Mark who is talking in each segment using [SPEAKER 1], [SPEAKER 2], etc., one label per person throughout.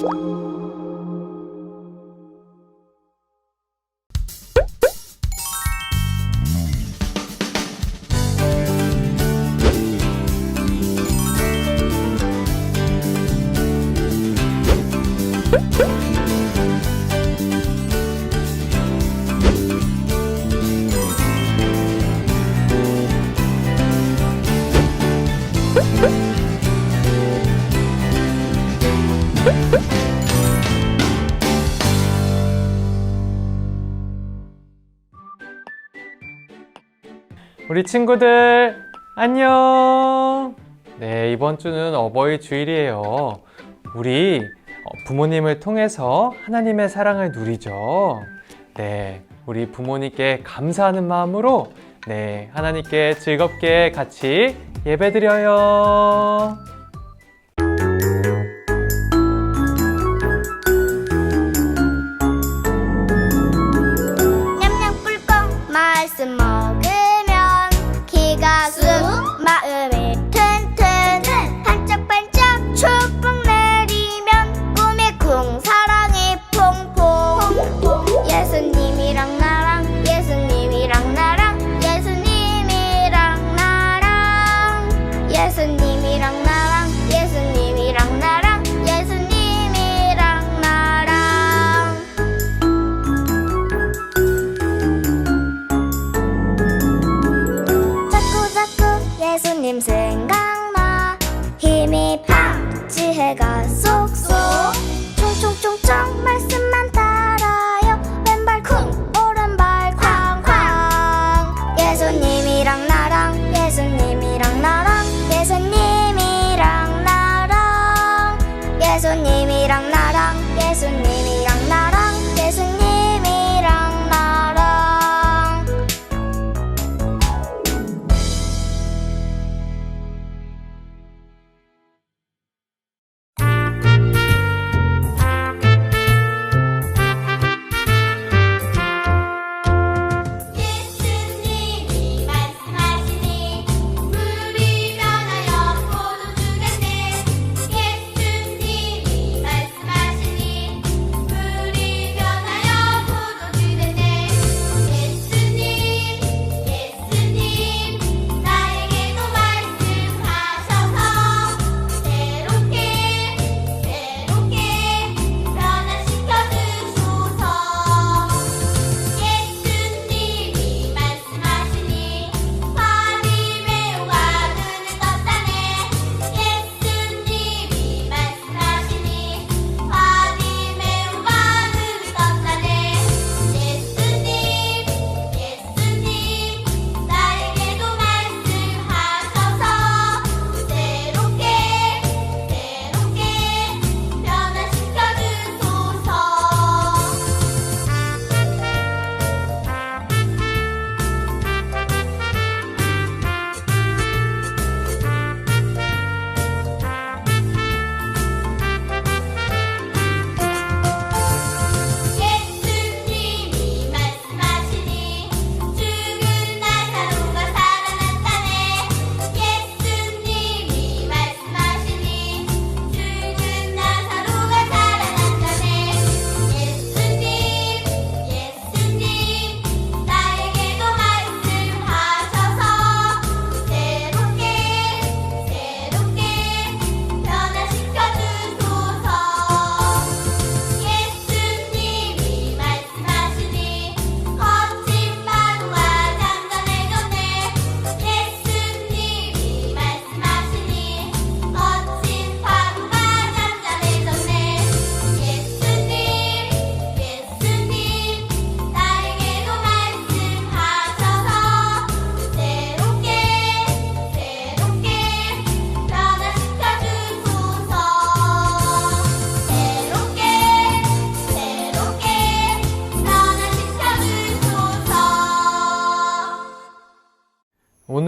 [SPEAKER 1] Thank. 우리 친구들 안녕. 네 이번 주는 어버이 주일이에요. 우리 어, 부모님을 통해서 하나님의 사랑을 누리죠. 네 우리 부모님께 감사하는 마음으로 네 하나님께 즐겁게 같이 예배드려요.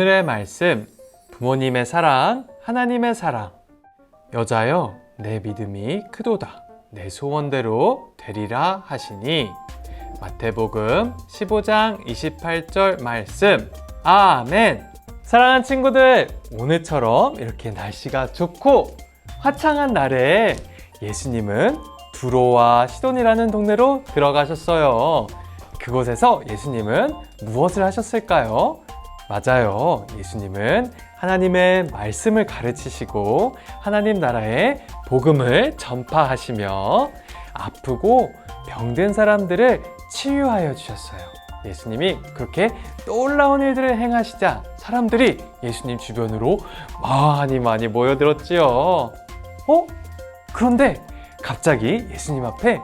[SPEAKER 1] 오늘의 말씀 부모님의 사랑, 하나님의 사랑. 여자여, 내 믿음이 크도다. 내 소원대로 되리라 하시니. 마태복음 15장 28절 말씀. 아멘. 사랑하는 친구들, 오늘처럼 이렇게 날씨가 좋고 화창한 날에
[SPEAKER 2] 예수님은 두로와 시돈이라는 동네로 들어가셨어요. 그곳에서 예수님은 무엇을 하셨을까요? 맞아요. 예수님은 하나님의 말씀을 가르치시고 하나님 나라의 복음을 전파하시며 아프고 병든 사람들을 치유하여 주셨어요. 예수님이 그렇게 놀라운 일들을 행하시자 사람들이 예수님 주변으로 많이 많이 모여들었지요. 어? 그런데 갑자기 예수님 앞에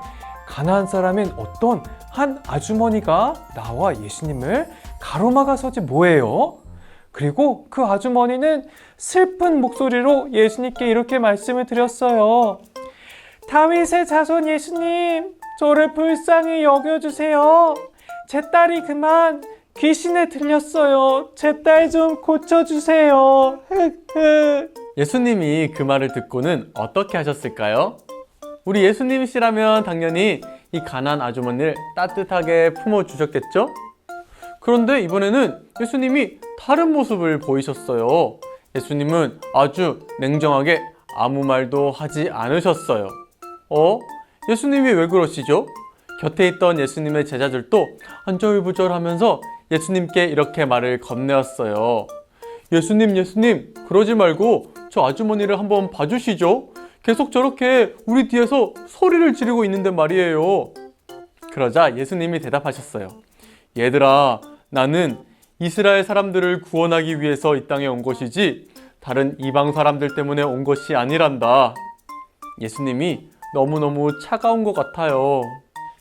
[SPEAKER 2] 가나안 사람인 어떤 한 아주머니가 나와 예수님을 가로막아서지 뭐예요? 그리고 그 아주머니는 슬픈 목소리로 예수님께 이렇게 말씀을 드렸어요. 다윗의 자손 예수님, 저를 불쌍히 여겨주세요. 제 딸이 그만 귀신에 들렸어요. 제 딸 좀 고쳐주세요.
[SPEAKER 3] 예수님이 그 말을 듣고는 어떻게 하셨을까요? 우리 예수님이시라면 당연히 이 가난 아주머니를 따뜻하게 품어주셨겠죠? 그런데 이번에는 예수님이 다른 모습을 보이셨어요. 예수님은 아주 냉정하게 아무 말도 하지 않으셨어요. 어? 예수님이 왜 그러시죠? 곁에 있던 예수님의 제자들도 안절부절하면서 예수님께 이렇게 말을 건네었어요. 예수님, 예수님, 그러지 말고 저 아주머니를 한번 봐주시죠. 계속 저렇게 우리 뒤에서 소리를 지르고 있는데 말이에요. 그러자 예수님이 대답하셨어요. 얘들아, 나는 이스라엘 사람들을 구원하기 위해서 이 땅에 온 것이지 다른 이방 사람들 때문에 온 것이 아니란다. 예수님이 너무너무 차가운 것 같아요.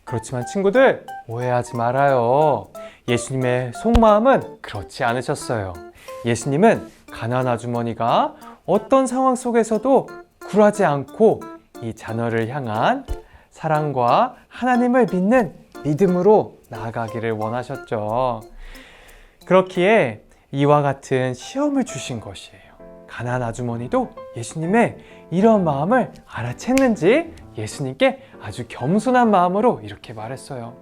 [SPEAKER 2] 그렇지만 친구들 오해하지 말아요. 예수님의 속마음은 그렇지 않으셨어요. 예수님은 가난 아주머니가 어떤 상황 속에서도 굴하지 않고 이 자녀를 향한 사랑과 하나님을 믿는 믿음으로 나아가기를 원하셨죠. 그렇기에 이와 같은 시험을 주신 것이에요. 가난 아주머니도 예수님의 이런 마음을 알아챘는지 예수님께 아주 겸손한 마음으로 이렇게 말했어요.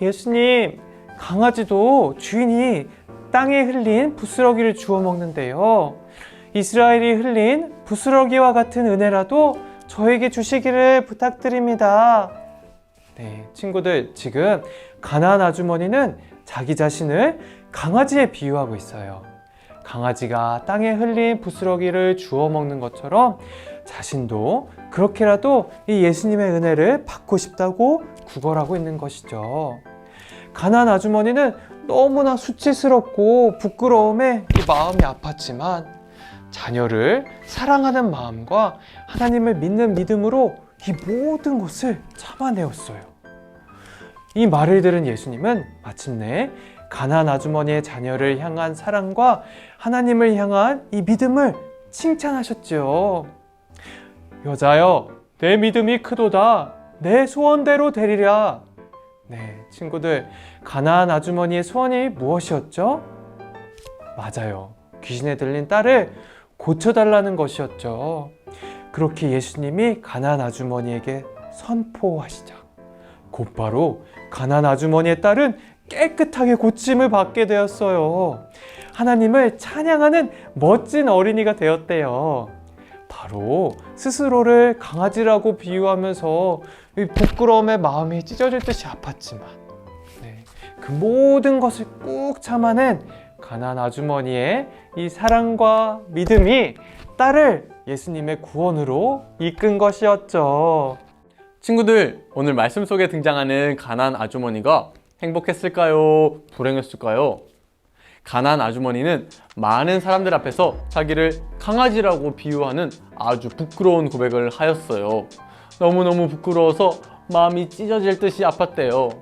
[SPEAKER 2] 예수님, 강아지도 주인이 땅에 흘린 부스러기를 주워 먹는데요. 이스라엘이 흘린 부스러기와 같은 은혜라도 저에게 주시기를 부탁드립니다. 네, 친구들, 지금 가나안 아주머니는 자기 자신을 강아지에 비유하고 있어요. 강아지가 땅에 흘린 부스러기를 주워 먹는 것처럼 자신도 그렇게라도 이 예수님의 은혜를 받고 싶다고 구걸하고 있는 것이죠. 가난 아주머니는 너무나 수치스럽고 부끄러움에 이 마음이 아팠지만 자녀를 사랑하는 마음과 하나님을 믿는 믿음으로 이 모든 것을 참아내었어요. 이 말을 들은 예수님은 마침내 가난 아주머니의 자녀를 향한 사랑과 하나님을 향한 이 믿음을 칭찬하셨지요. 여자여, 내 믿음이 크도다. 내 소원대로 되리라. 네, 친구들, 가나안 아주머니의 소원이 무엇이었죠? 맞아요. 귀신에 들린 딸을 고쳐달라는 것이었죠. 그렇게 예수님이 가나안 아주머니에게 선포하시자 곧바로 가나안 아주머니의 딸은 깨끗하게 고침을 받게 되었어요. 하나님을 찬양하는 멋진 어린이가 되었대요. 바로 스스로를 강아지라고 비유하면서 이 부끄러움에 마음이 찢어질 듯이 아팠지만 네, 그 모든 것을 꾹 참아낸 가난 아주머니의 이 사랑과 믿음이 딸을 예수님의 구원으로 이끈 것이었죠.
[SPEAKER 3] 친구들, 오늘 말씀 속에 등장하는 가난 아주머니가 행복했을까요? 불행했을까요? 가난 아주머니는 많은 사람들 앞에서 자기를 강아지라고 비유하는 아주 부끄러운 고백을 하였어요. 너무너무 부끄러워서 마음이 찢어질 듯이 아팠대요.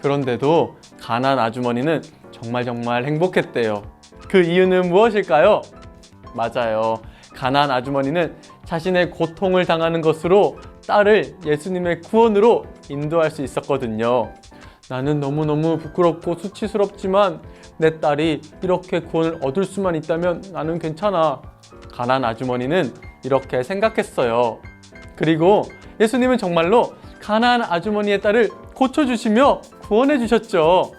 [SPEAKER 3] 그런데도 가난 아주머니는 정말 정말 행복했대요. 그 이유는 무엇일까요? 맞아요. 가난 아주머니는 자신의 고통을 당하는 것으로 딸을 예수님의 구원으로 인도할 수 있었거든요. 나는 너무너무 부끄럽고 수치스럽지만 내 딸이 이렇게 구원을 얻을 수만 있다면 나는 괜찮아. 가난 아주머니는 이렇게 생각했어요. 그리고 예수님은 정말로 가난 아주머니의 딸을 고쳐주시며 구원해 주셨죠.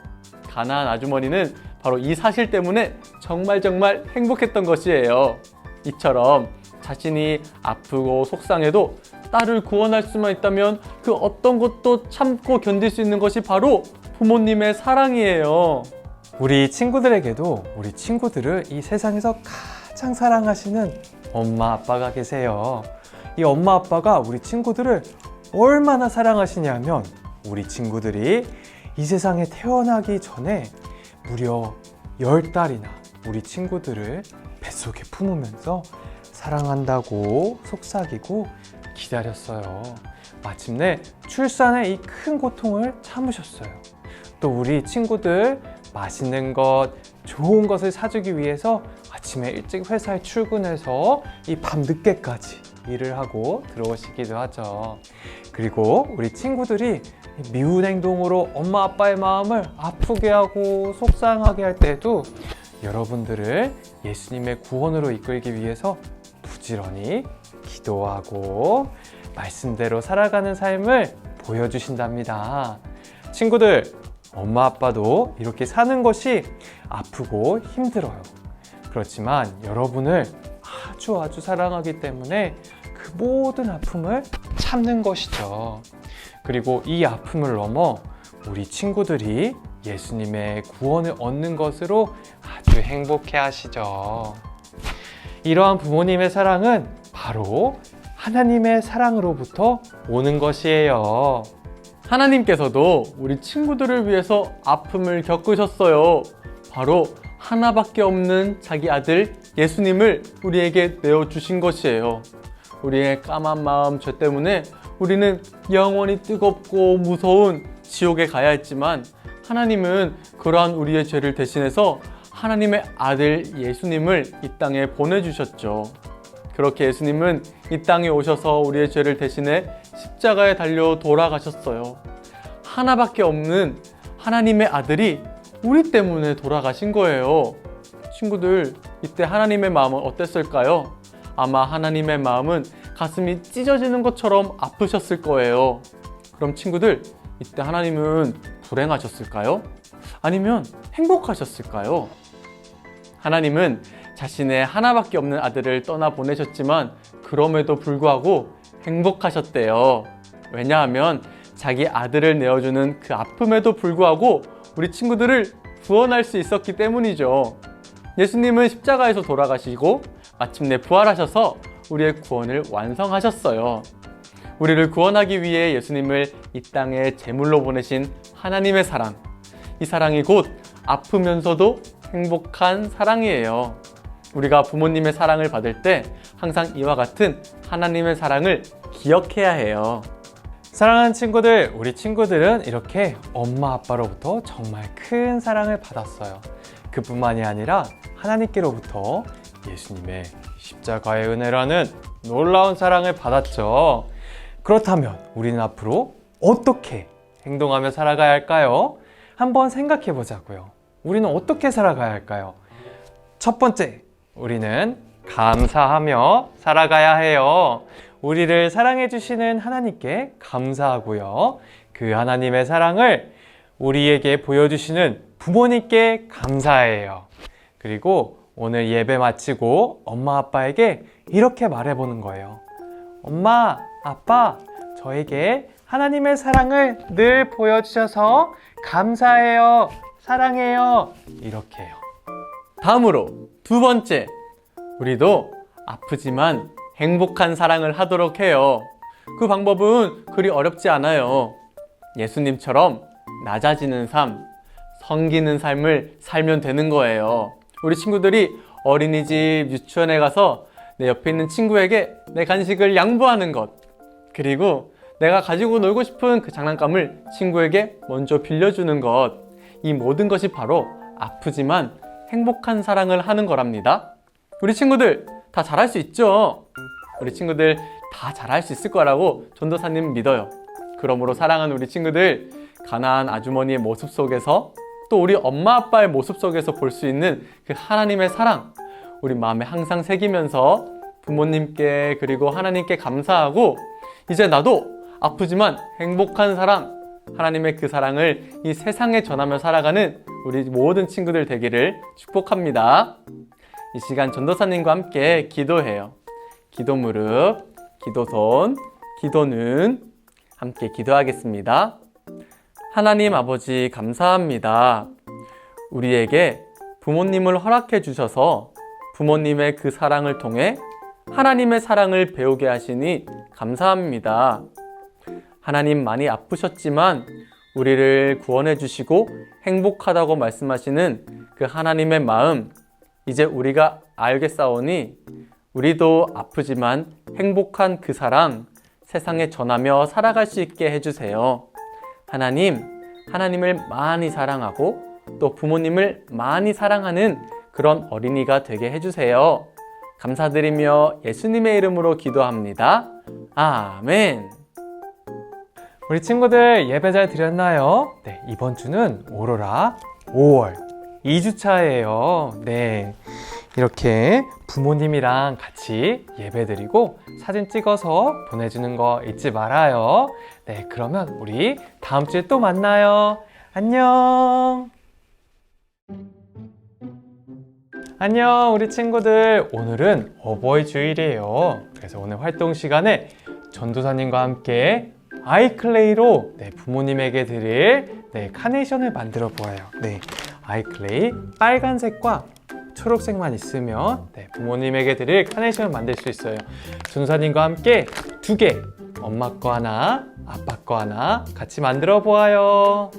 [SPEAKER 3] 가난 아주머니는 바로 이 사실 때문에 정말 정말 행복했던 것이에요. 이처럼 자신이 아프고 속상해도 딸을 구원할 수만 있다면 그 어떤 것도 참고 견딜 수 있는 것이 바로 부모님의 사랑이에요.
[SPEAKER 2] 우리 친구들에게도 우리 친구들을 이 세상에서 가장 사랑하시는 엄마 아빠가 계세요. 이 엄마 아빠가 우리 친구들을 얼마나 사랑하시냐면 우리 친구들이 이 세상에 태어나기 전에 무려 열 달이나 우리 친구들을 뱃속에 품으면서 사랑한다고 속삭이고 기다렸어요. 마침내 출산의 이 큰 고통을 참으셨어요. 또 우리 친구들 맛있는 것, 좋은 것을 사주기 위해서 아침에 일찍 회사에 출근해서 이 밤 늦게까지 일을 하고 들어오시기도 하죠. 그리고 우리 친구들이 이 미운 행동으로 엄마 아빠의 마음을 아프게 하고 속상하게 할 때도 여러분들을 예수님의 구원으로 이끌기 위해서 부지런히 기도하고 말씀대로 살아가는 삶을 보여주신답니다. 친구들, 엄마 아빠도 이렇게 사는 것이 아프고 힘들어요. 그렇지만 여러분을 아주 아주 사랑하기 때문에 그 모든 아픔을 참는 것이죠. 그리고 이 아픔을 넘어 우리 친구들이 예수님의 구원을 얻는 것으로 아주 행복해 하시죠. 이러한 부모님의 사랑은 바로 하나님의 사랑으로부터 오는 것이에요.
[SPEAKER 3] 하나님께서도 우리 친구들을 위해서 아픔을 겪으셨어요. 바로 하나밖에 없는 자기 아들 예수님을 우리에게 내어주신 것이에요. 우리의 까만 마음 죄 때문에 우리는 영원히 뜨겁고 무서운 지옥에 가야 했지만 하나님은 그러한 우리의 죄를 대신해서 하나님의 아들 예수님을 이 땅에 보내주셨죠. 그렇게 예수님은 이 땅에 오셔서 우리의 죄를 대신해 십자가에 달려 돌아가셨어요. 하나밖에 없는 하나님의 아들이 우리 때문에 돌아가신 거예요. 친구들, 이때 하나님의 마음은 어땠을까요? 아마 하나님의 마음은 가슴이 찢어지는 것처럼 아프셨을 거예요. 그럼 친구들, 이때 하나님은 불행하셨을까요? 아니면 행복하셨을까요? 하나님은 자신의 하나밖에 없는 아들을 떠나 보내셨지만 그럼에도 불구하고 행복하셨대요. 왜냐하면 자기 아들을 내어주는 그 아픔에도 불구하고 우리 친구들을 구원할 수 있었기 때문이죠. 예수님은 십자가에서 돌아가시고 마침내 부활하셔서 우리의 구원을 완성하셨어요. 우리를 구원하기 위해 예수님을 이 땅에 제물로 보내신 하나님의 사랑. 이 사랑이 곧 아프면서도 행복한 사랑이에요. 우리가 부모님의 사랑을 받을 때 항상 이와 같은 하나님의 사랑을 기억해야 해요.
[SPEAKER 2] 사랑하는 친구들, 우리 친구들은 이렇게 엄마 아빠로부터 정말 큰 사랑을 받았어요. 그뿐만이 아니라 하나님께로부터 예수님의 십자가의 은혜라는 놀라운 사랑을 받았죠. 그렇다면 우리는 앞으로 어떻게 행동하며 살아가야 할까요? 한번 생각해 보자고요. 우리는 어떻게 살아가야 할까요? 첫 번째, 우리는 감사하며 살아가야 해요. 우리를 사랑해 주시는 하나님께 감사하고요. 그 하나님의 사랑을 우리에게 보여주시는 부모님께 감사해요. 그리고 오늘 예배 마치고 엄마 아빠에게 이렇게 말해보는 거예요. 엄마, 아빠, 저에게 하나님의 사랑을 늘 보여주셔서 감사해요. 사랑해요. 이렇게요.
[SPEAKER 3] 다음으로 두 번째, 우리도 아프지만 행복한 사랑을 하도록 해요. 그 방법은 그리 어렵지 않아요. 예수님처럼 낮아지는 삶, 섬기는 삶을 살면 되는 거예요. 우리 친구들이 어린이집, 유치원에 가서 내 옆에 있는 친구에게 내 간식을 양보하는 것, 그리고 내가 가지고 놀고 싶은 그 장난감을 친구에게 먼저 빌려주는 것, 이 모든 것이 바로 아프지만 행복한 사랑을 하는 거랍니다. 우리 친구들 다 잘할 수 있죠? 우리 친구들 다 잘할 수 있을 거라고 전도사님 믿어요. 그러므로 사랑하는 우리 친구들, 가난한 아주머니의 모습 속에서 또 우리 엄마 아빠의 모습 속에서 볼 수 있는 그 하나님의 사랑, 우리 마음에 항상 새기면서 부모님께 그리고 하나님께 감사하고 이제 나도 아프지만 행복한 사랑, 하나님의 그 사랑을 이 세상에 전하며 살아가는 우리 모든 친구들 되기를 축복합니다. 이 시간 전도사님과 함께 기도해요. 기도 무릎, 기도 손, 기도는 함께 기도하겠습니다. 하나님 아버지 감사합니다. 우리에게 부모님을 허락해 주셔서 부모님의 그 사랑을 통해 하나님의 사랑을 배우게 하시니 감사합니다. 하나님 많이 아프셨지만 우리를 구원해 주시고 행복하다고 말씀하시는 그 하나님의 마음 이제 우리가 알겠사오니 우리도 아프지만 행복한 그 사랑 세상에 전하며 살아갈 수 있게 해주세요. 하나님, 하나님을 많이 사랑하고 또 부모님을 많이 사랑하는 그런 어린이가 되게 해주세요. 감사드리며 예수님의 이름으로 기도합니다. 아멘.
[SPEAKER 2] 우리 친구들 예배 잘 드렸나요? 네, 이번 주는 오로라 5월 2주차예요. 네. 이렇게 부모님이랑 같이 예배 드리고 사진 찍어서 보내주는 거 잊지 말아요. 네, 그러면 우리 다음 주에 또 만나요. 안녕. 안녕, 우리 친구들. 오늘은 어버이 주일이에요. 그래서 오늘 활동 시간에 전도사님과 함께 아이클레이로 네, 부모님에게 드릴 네, 카네이션을 만들어 보아요. 네, 아이클레이 빨간색과 초록색만 있으면 네, 부모님에게 드릴 카네이션을 만들 수 있어요. 전도사님과 함께 두 개, 엄마 거 하나, 아빠 거 하나 같이 만들어 보아요.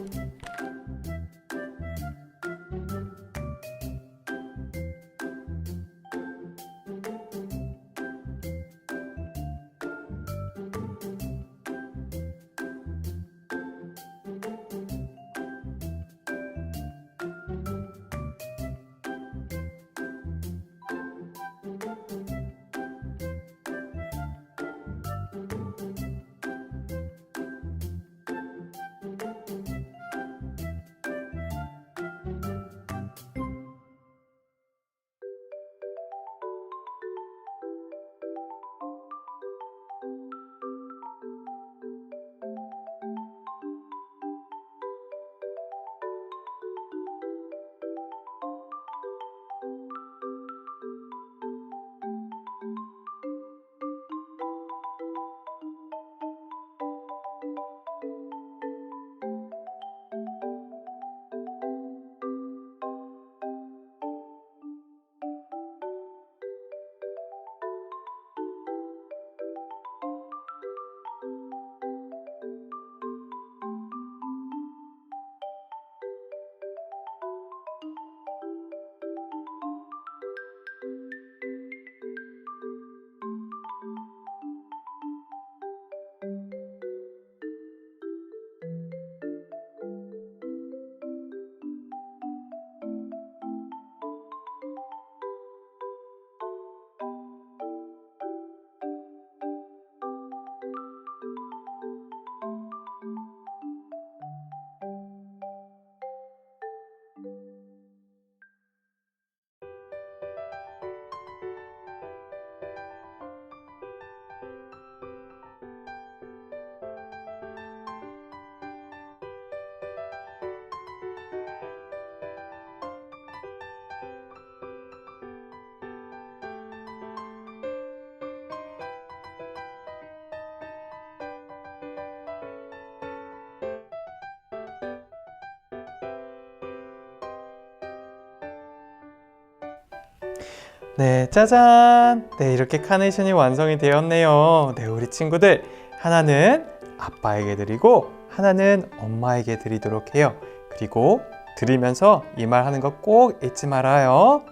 [SPEAKER 2] 네, 짜잔! 네, 이렇게 카네이션이 완성이 되었네요. 네, 우리 친구들. 하나는 아빠에게 드리고, 하나는 엄마에게 드리도록 해요. 그리고 드리면서 이 말 하는 거 꼭 잊지 말아요.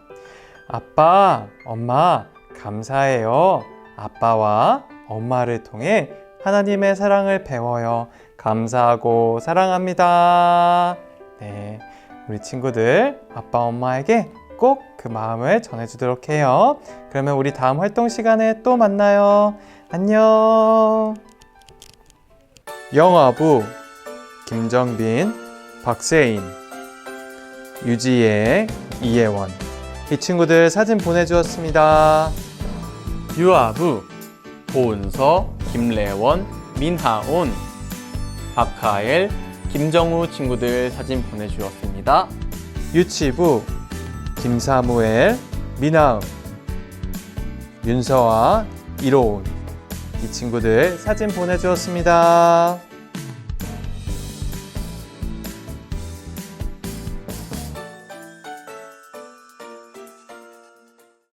[SPEAKER 2] 아빠, 엄마, 감사해요. 아빠와 엄마를 통해 하나님의 사랑을 배워요. 감사하고 사랑합니다. 네, 우리 친구들, 아빠, 엄마에게 꼭 그 마음을 전해주도록 해요. 그러면 우리 다음 활동 시간에 또 만나요. 안녕. 영화부 김정빈, 박세인, 유지혜, 이혜원 이 친구들 사진 보내주었습니다.
[SPEAKER 3] 유아부, 보은서, 김래원, 민하온, 박하엘, 김정우 친구들 사진 보내주었습니다.
[SPEAKER 2] 유치부 김사무엘, 미나음, 윤서아, 이로운 이 친구들 사진 보내주었습니다.